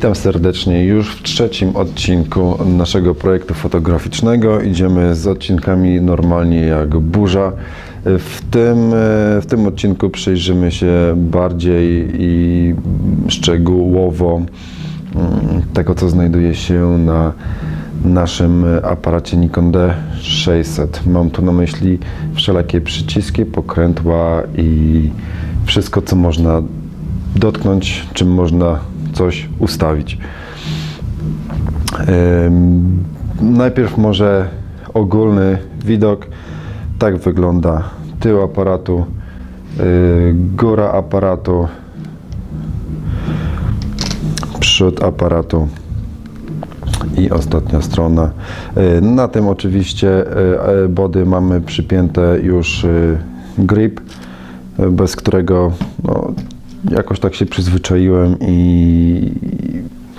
Witam serdecznie już w trzecim odcinku naszego projektu fotograficznego. Idziemy z odcinkami normalnie jak burza. W tym, w tym odcinku przyjrzymy się bardziej i szczegółowo mm, tego, co znajduje się na naszym aparacie Nikon D600. Mam tu na myśli wszelakie przyciski, pokrętła i wszystko, co można dotknąć, czym można coś ustawić. Najpierw może ogólny widok. Tak wygląda tył aparatu, yy, góra aparatu, przód aparatu i ostatnia strona. Yy, Na tym oczywiście yy, body mamy przypięte już grip, bez którego no, jakoś tak się przyzwyczaiłem i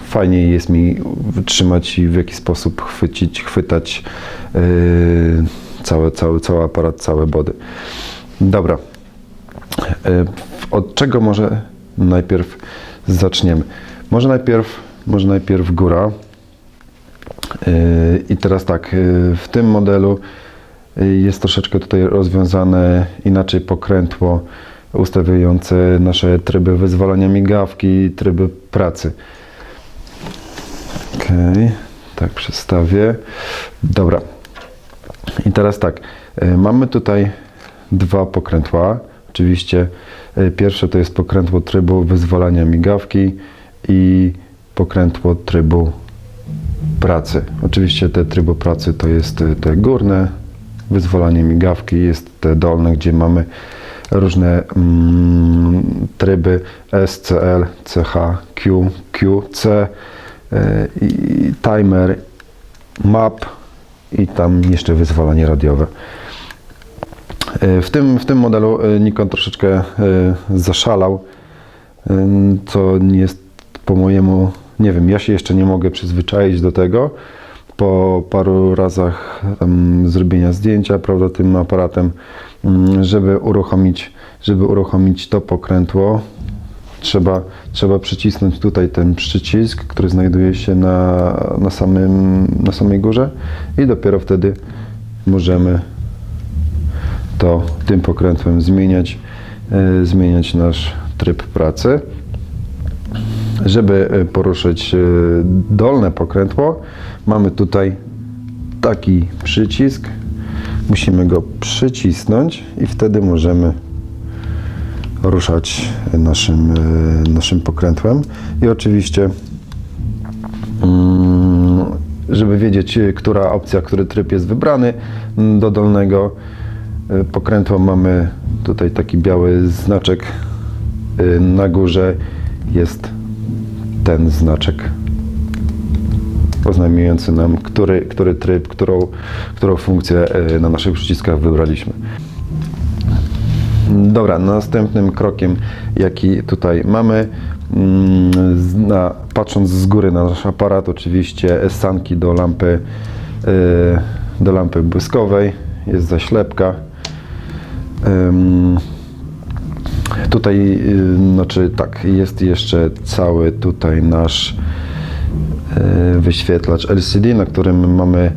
fajnie jest mi wytrzymać i w jakiś sposób chwycić, chwytać yy, cały, cały, cały aparat, całe body. Dobra. Yy, od czego może najpierw zaczniemy? Może najpierw, może najpierw góra. Yy, I teraz tak, yy, w tym modelu yy, jest troszeczkę tutaj rozwiązane inaczej pokrętło ustawiające nasze tryby wyzwalania migawki, tryby pracy. Ok, tak przestawię. Dobra. I teraz tak, y, mamy tutaj dwa pokrętła. Oczywiście y, pierwsze to jest pokrętło trybu wyzwalania migawki i pokrętło trybu pracy. Oczywiście te trybu pracy to jest y, te górne wyzwalanie migawki, jest te dolne, gdzie mamy różne mm, tryby SCL, CH, Q, Q, C, y, i timer, map i tam jeszcze wyzwalanie radiowe. Y, W tym, w tym modelu y, Nikon troszeczkę zaszalał, co nie jest po mojemu, nie wiem, ja się jeszcze nie mogę przyzwyczaić do tego. Po paru razach zrobienia zdjęcia, prawda, tym aparatem, żeby uruchomić, żeby uruchomić to pokrętło, trzeba, trzeba przycisnąć tutaj ten przycisk, który znajduje się na, na, samym, na samej górze i dopiero wtedy możemy to tym pokrętłem zmieniać, e, zmieniać nasz tryb pracy. Żeby e, poruszyć e, dolne pokrętło, mamy tutaj taki przycisk. Musimy go przycisnąć i wtedy możemy ruszać naszym, e, naszym pokrętłem. I oczywiście, mm, żeby wiedzieć, e, która opcja, który tryb jest wybrany, do dolnego e, pokrętła mamy tutaj taki biały znaczek. Na górze jest ten znaczek oznajmiający nam, który, który tryb, którą, którą funkcję e, na naszych przyciskach wybraliśmy. Dobra, następnym krokiem, jaki tutaj mamy, mm, na, patrząc z góry na nasz aparat, oczywiście sanki do lampy, y, do lampy błyskowej, jest zaślepka. Tutaj, y, znaczy tak, jest jeszcze cały tutaj nasz wyświetlacz LCD, na którym mamy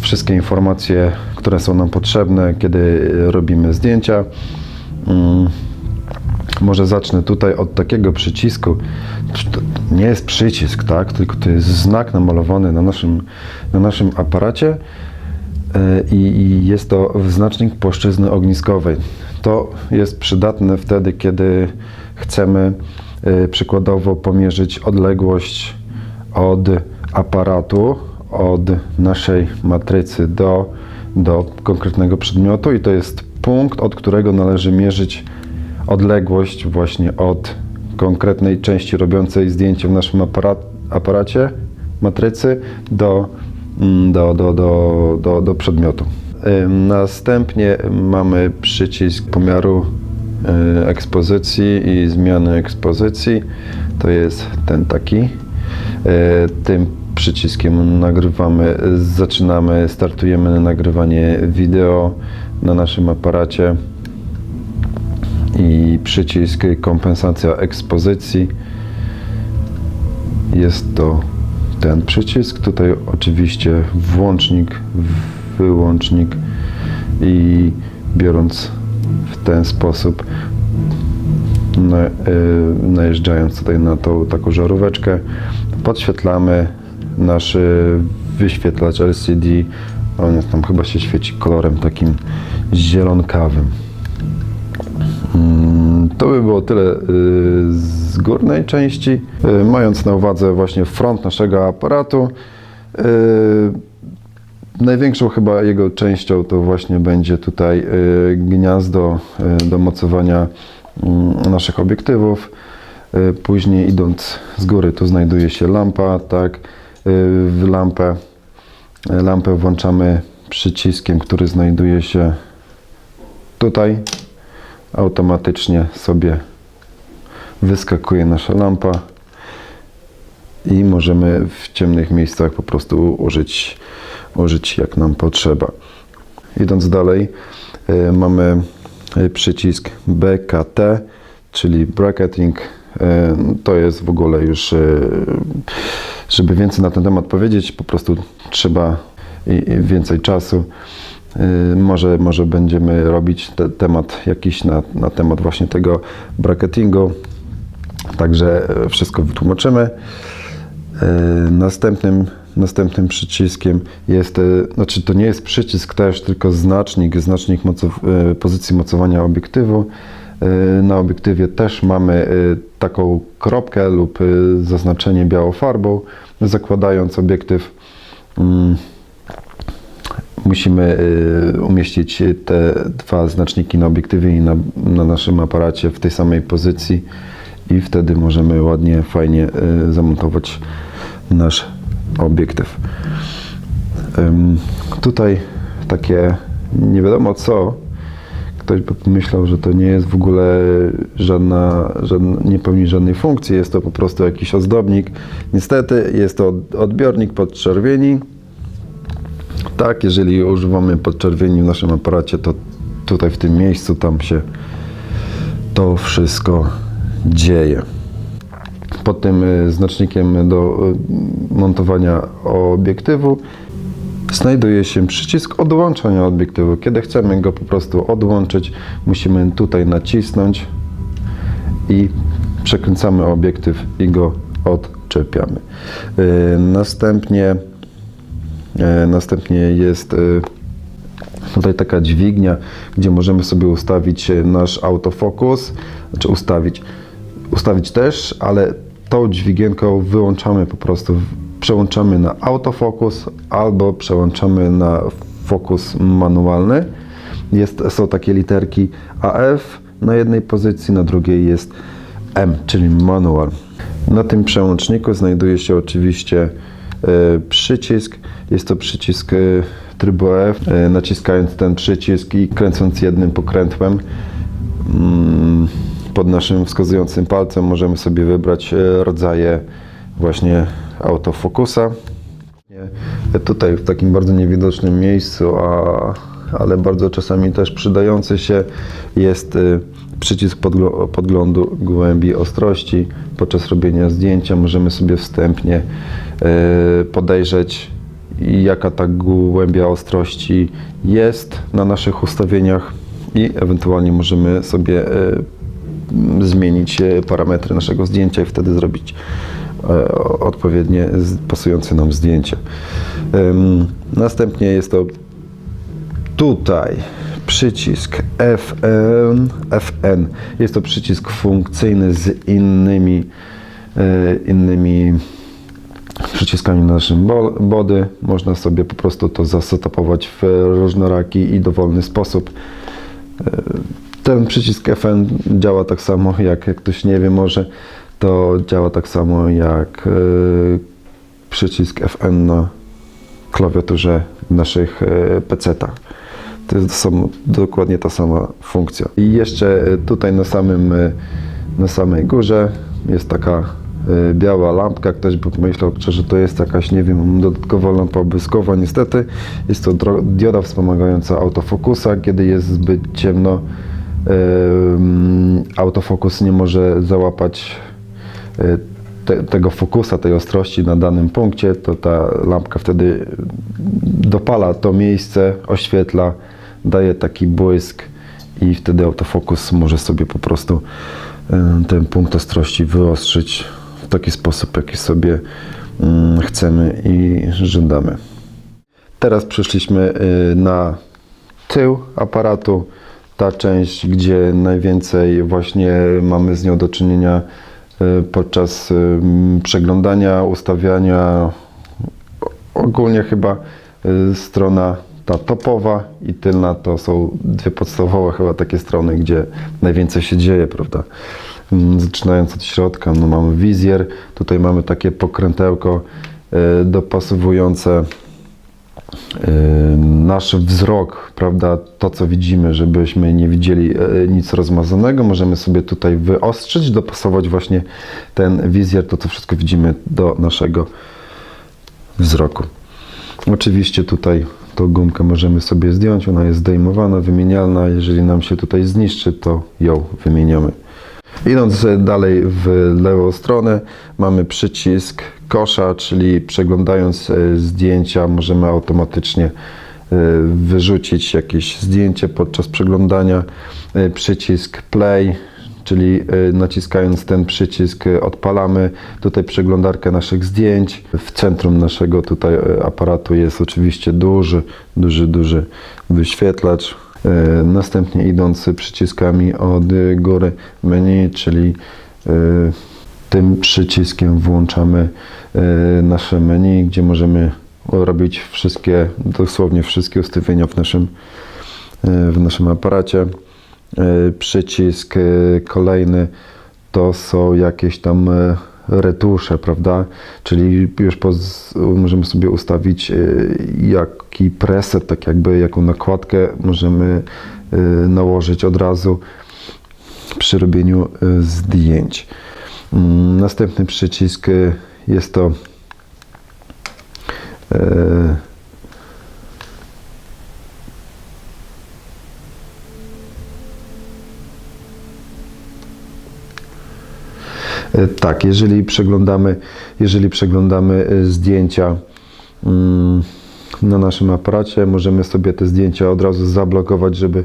wszystkie informacje, które są nam potrzebne, kiedy robimy zdjęcia. Ym, Może zacznę tutaj od takiego przycisku. To nie jest przycisk, tak? Tylko to jest znak namalowany na naszym, na naszym aparacie e, i, i jest to znacznik płaszczyzny ogniskowej. To jest przydatne wtedy, kiedy chcemy e, przykładowo pomierzyć odległość od aparatu, od naszej matrycy do, do konkretnego przedmiotu i to jest punkt, od którego należy mierzyć odległość właśnie od konkretnej części robiącej zdjęcie w naszym aparacie matrycy do, mm, do, do, do, do, do przedmiotu. Następnie mamy przycisk pomiaru y, ekspozycji i zmiany ekspozycji. To jest ten taki. Y, Tym przyciskiem nagrywamy, zaczynamy, startujemy nagrywanie wideo na naszym aparacie i przycisk kompensacja ekspozycji. jest to ten przycisk. Tutaj oczywiście włącznik, wyłącznik i biorąc w ten sposób, na, y, najeżdżając tutaj na tą taką żaróweczkę, podświetlamy nasz y, wyświetlacz LCD. On tam chyba się świeci kolorem takim zielonkawym. Mm, To by było tyle y, z górnej części. Mając na uwadze właśnie front naszego aparatu, największą chyba jego częścią to właśnie będzie tutaj y, gniazdo y, do mocowania mm, naszych obiektywów. Y, Później idąc z góry tu znajduje się lampa, tak. W lampę, lampę włączamy przyciskiem, który znajduje się tutaj automatycznie sobie wyskakuje nasza lampa i możemy w ciemnych miejscach po prostu użyć, użyć jak nam potrzeba. Idąc dalej, y, mamy y, przycisk BKT, czyli bracketing. Y, To jest w ogóle już, żeby więcej na ten temat powiedzieć, po prostu trzeba więcej czasu. Może, może będziemy robić te, temat jakiś na, na temat właśnie tego bracketingu. Także e, wszystko wytłumaczymy. E, Następnym, następnym przyciskiem jest, e, znaczy to nie jest przycisk też, tylko znacznik, znacznik mocow, e, pozycji mocowania obiektywu. E, Na obiektywie też mamy taką kropkę lub zaznaczenie białą farbą. Zakładając obiektyw mm, musimy umieścić te dwa znaczniki na obiektywie i na, na naszym aparacie w tej samej pozycji i wtedy możemy ładnie, fajnie zamontować nasz obiektyw. Tutaj takie nie wiadomo co, ktoś by pomyślał, że to nie jest w ogóle żadna, żadna, nie pełni żadnej funkcji, jest to po prostu jakiś ozdobnik. Niestety jest to od- odbiornik podczerwieni. Tak, jeżeli używamy podczerwieni w naszym aparacie, to tutaj w tym miejscu tam się to wszystko dzieje. Pod tym y, znacznikiem do y, montowania obiektywu znajduje się przycisk odłączania obiektywu. Kiedy chcemy go po prostu odłączyć, musimy tutaj nacisnąć i przekręcamy obiektyw i go odczepiamy. Y, Następnie E, Następnie jest e, tutaj taka dźwignia, gdzie możemy sobie ustawić e, nasz autofokus, znaczy ustawić, ustawić też, ale tą dźwigienką wyłączamy po prostu, przełączamy na autofokus albo przełączamy na fokus manualny. Jest, są takie literki AF na jednej pozycji, na drugiej jest M, czyli manual. Na tym przełączniku znajduje się oczywiście e, przycisk. Jest to przycisk e, trybu F. E, Naciskając ten przycisk i kręcąc jednym pokrętłem mm, pod naszym wskazującym palcem możemy sobie wybrać e, rodzaje właśnie autofokusa. Tutaj w takim bardzo niewidocznym miejscu, a, ale bardzo czasami też przydający się jest y, przycisk podglądu głębi ostrości. Podczas robienia zdjęcia możemy sobie wstępnie y, podejrzeć jaka ta głębia ostrości jest na naszych ustawieniach i ewentualnie możemy sobie zmienić e, parametry naszego zdjęcia i wtedy zrobić e, odpowiednie pasujące nam zdjęcie. Następnie jest to tutaj przycisk FN, FN. Jest to przycisk funkcyjny z innymi, e, innymi przyciskami na naszym bo- body. Można sobie po prostu to zasetopować w różnoraki i dowolny sposób. Ten przycisk FN działa tak samo, jak, jak ktoś nie wie może, to działa tak samo jak e, przycisk FN na klawiaturze naszych e, PC-tach. To są dokładnie ta sama funkcja. I jeszcze tutaj na samym, e, na samej górze jest taka biała lampka. Ktoś by pomyślał, że to jest jakaś, nie wiem, dodatkowa lampa błyskowa. Niestety jest to dioda wspomagająca autofokusa. Kiedy jest zbyt ciemno, em, autofokus nie może załapać e, te, tego fokusa, tej ostrości na danym punkcie, to ta lampka wtedy dopala to miejsce, oświetla, daje taki błysk i wtedy autofokus może sobie po prostu e, ten punkt ostrości wyostrzyć w taki sposób, jaki sobie mm, chcemy i żądamy. Teraz przeszliśmy y, na tył aparatu, ta część, gdzie najwięcej właśnie mamy z nią do czynienia y, podczas przeglądania, ustawiania. Ogólnie chyba y, strona ta topowa i tylna to są dwie podstawowe chyba takie strony, gdzie najwięcej się dzieje, prawda? Mm, Zaczynając od środka, no mamy wizjer, tutaj mamy takie pokrętełko y, dopasowujące nasz wzrok, prawda, to co widzimy, żebyśmy nie widzieli y, nic rozmazanego, możemy sobie tutaj wyostrzyć, dopasować właśnie ten wizjer, to co wszystko widzimy do naszego wzroku. Oczywiście tutaj tą gumkę możemy sobie zdjąć, ona jest zdejmowana, wymienialna, jeżeli nam się tutaj zniszczy, to ją wymieniamy. Idąc dalej w lewą stronę mamy przycisk kosza, czyli przeglądając e, zdjęcia możemy automatycznie e, wyrzucić jakieś zdjęcie podczas przeglądania. E, Przycisk play, czyli naciskając ten przycisk odpalamy tutaj przeglądarkę naszych zdjęć. W centrum naszego tutaj aparatu jest oczywiście duży, duży, duży wyświetlacz. E, Następnie idąc przyciskami od góry menu, czyli e, tym przyciskiem włączamy e, nasze menu, gdzie możemy robić wszystkie, dosłownie wszystkie ustawienia w naszym, w naszym aparacie. Przycisk kolejny to są jakieś tam retusze, prawda? Czyli już możemy sobie ustawić e, jaki preset, tak jakby jaką nakładkę możemy e, nałożyć od razu przy robieniu e, zdjęć. Mm, Następny przycisk jest to Tak, jeżeli przeglądamy, jeżeli przeglądamy e, zdjęcia mm, na naszym aparacie, możemy sobie te zdjęcia od razu zablokować, żeby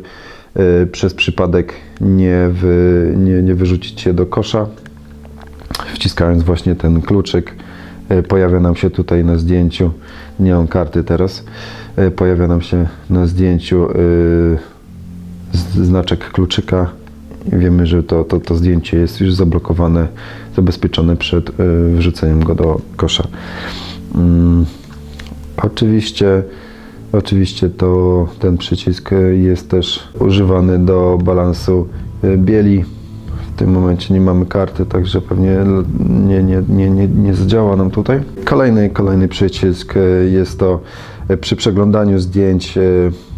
e, przez przypadek nie, wy, nie, nie wyrzucić je do kosza. Wciskając właśnie ten kluczyk, e, pojawia nam się tutaj na zdjęciu, nie mam karty teraz, e, pojawia nam się na zdjęciu e, znaczek kluczyka wiemy, że to, to, to zdjęcie jest już zablokowane, zabezpieczone przed y, wrzuceniem go do kosza. Mm, oczywiście, oczywiście to ten przycisk jest też używany do balansu y, bieli. W tym momencie nie mamy karty, także pewnie nie, nie, nie, nie, nie zadziała nam tutaj. Kolejny, kolejny przycisk y, jest to przy przeglądaniu zdjęć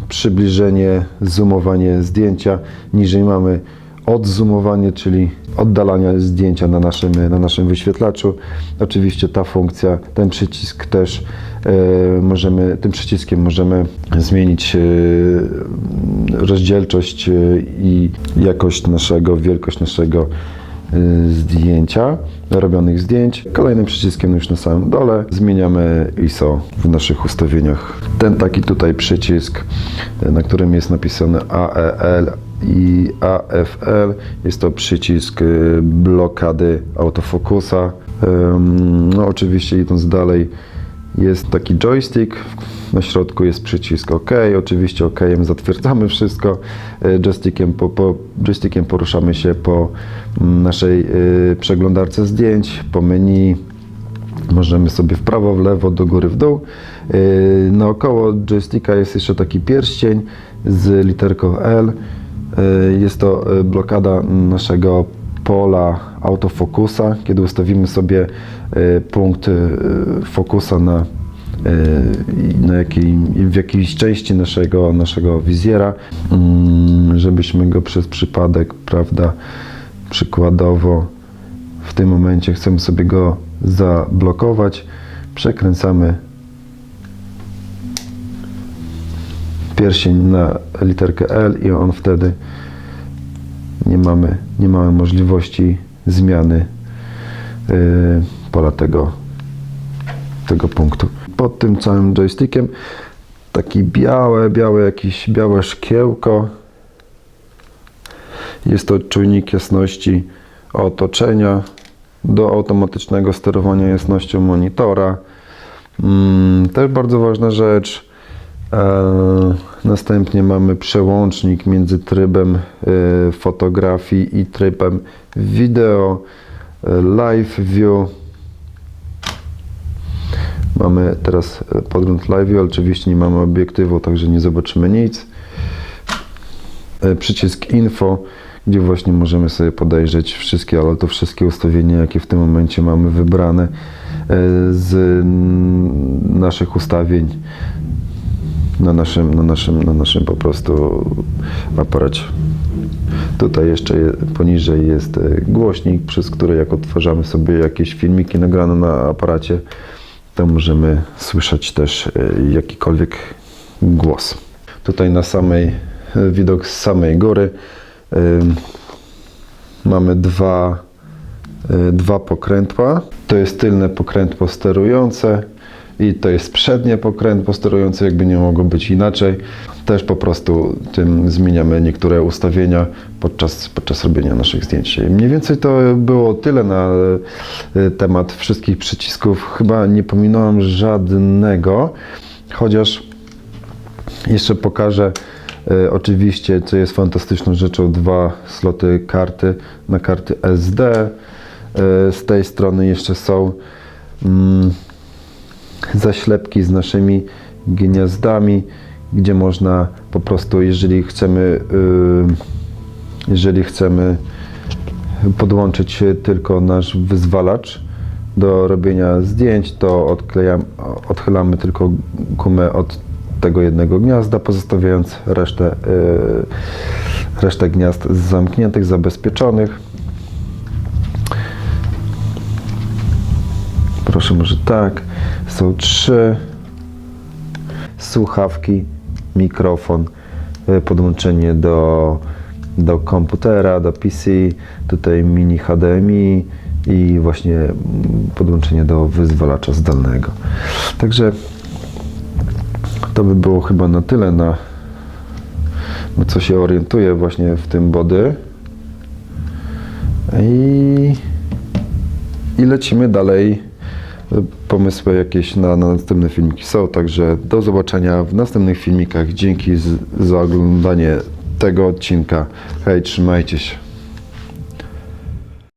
przybliżenie, zoomowanie zdjęcia. Niżej mamy odzoomowanie, czyli oddalanie zdjęcia na naszym, na naszym wyświetlaczu. Oczywiście ta funkcja, ten przycisk też e, możemy, tym przyciskiem możemy zmienić e, rozdzielczość e, i jakość naszego, wielkość naszego zdjęcia, robionych zdjęć. Kolejnym przyciskiem już na samym dole zmieniamy ISO w naszych ustawieniach. Ten taki tutaj przycisk, na którym jest napisane AEL i AFL, jest to przycisk e, blokady autofokusa. No oczywiście idąc dalej jest taki joystick, na środku jest przycisk OK, oczywiście OK zatwierdzamy wszystko, E, joystickiem, po, po, joystickiem poruszamy się po mm, naszej e, przeglądarce zdjęć, po menu, możemy sobie w prawo, w lewo, do góry, w dół. Naokoło joysticka jest jeszcze taki pierścień z literką L. E, Jest to e, blokada naszego pola autofokusa, kiedy ustawimy sobie e, punkt fokusa na, na jakiej, w jakiejś części naszego, naszego wizjera, mm, żebyśmy go przez przypadek, prawda, przykładowo w tym momencie chcemy sobie go zablokować, przekręcamy pierścień na literkę L i on wtedy nie mamy, nie mamy możliwości zmiany y, pola tego, tego punktu. Pod tym całym joystickiem taki białe, białe jakieś białe szkiełko. Jest to czujnik jasności otoczenia do automatycznego sterowania jasnością monitora. Mm, Też bardzo ważna rzecz. Następnie mamy przełącznik między trybem e, fotografii i trybem wideo. e, Live view. Mamy teraz e, podgląd live view. Oczywiście nie mamy obiektywu, także nie zobaczymy nic. Przycisk info, gdzie właśnie możemy sobie podejrzeć wszystkie, ale to wszystkie ustawienia, jakie w tym momencie mamy wybrane z naszych ustawień na naszym, na naszym, na naszym po prostu aparacie. Tutaj jeszcze je, poniżej jest e, głośnik, przez który jak odtwarzamy sobie jakieś filmiki nagrane na aparacie, to możemy słyszeć też e, jakikolwiek głos. Tutaj na samej, e, widok z samej góry mamy dwa, dwa pokrętła. To jest tylne pokrętło sterujące i to jest przednie pokrętło sterujące, jakby nie mogło być inaczej. Też po prostu tym zmieniamy niektóre ustawienia podczas, podczas robienia naszych zdjęć. Mniej więcej to było tyle na e, temat wszystkich przycisków. Chyba nie pominąłem żadnego, chociaż jeszcze pokażę e, oczywiście, co jest fantastyczną rzeczą, dwa sloty karty na karty SD. E, z tej strony jeszcze są mm, zaślepki z naszymi gniazdami, gdzie można po prostu, jeżeli chcemy, y, jeżeli chcemy podłączyć tylko nasz wyzwalacz do robienia zdjęć, to odklejam, odchylamy tylko gumę od tego jednego gniazda, pozostawiając resztę, y, resztę gniazd zamkniętych, zabezpieczonych. Proszę może tak. Są trzy słuchawki, mikrofon, y, podłączenie do, do komputera, do PC, tutaj mini HDMI i właśnie mm, podłączenie do wyzwalacza zdalnego. Także to by było chyba na tyle, na, na co się orientuję właśnie w tym body. I, i lecimy dalej. Pomysły jakieś na, na następne filmiki są, także do zobaczenia w następnych filmikach. Dzięki z, za oglądanie tego odcinka. Hej, trzymajcie się.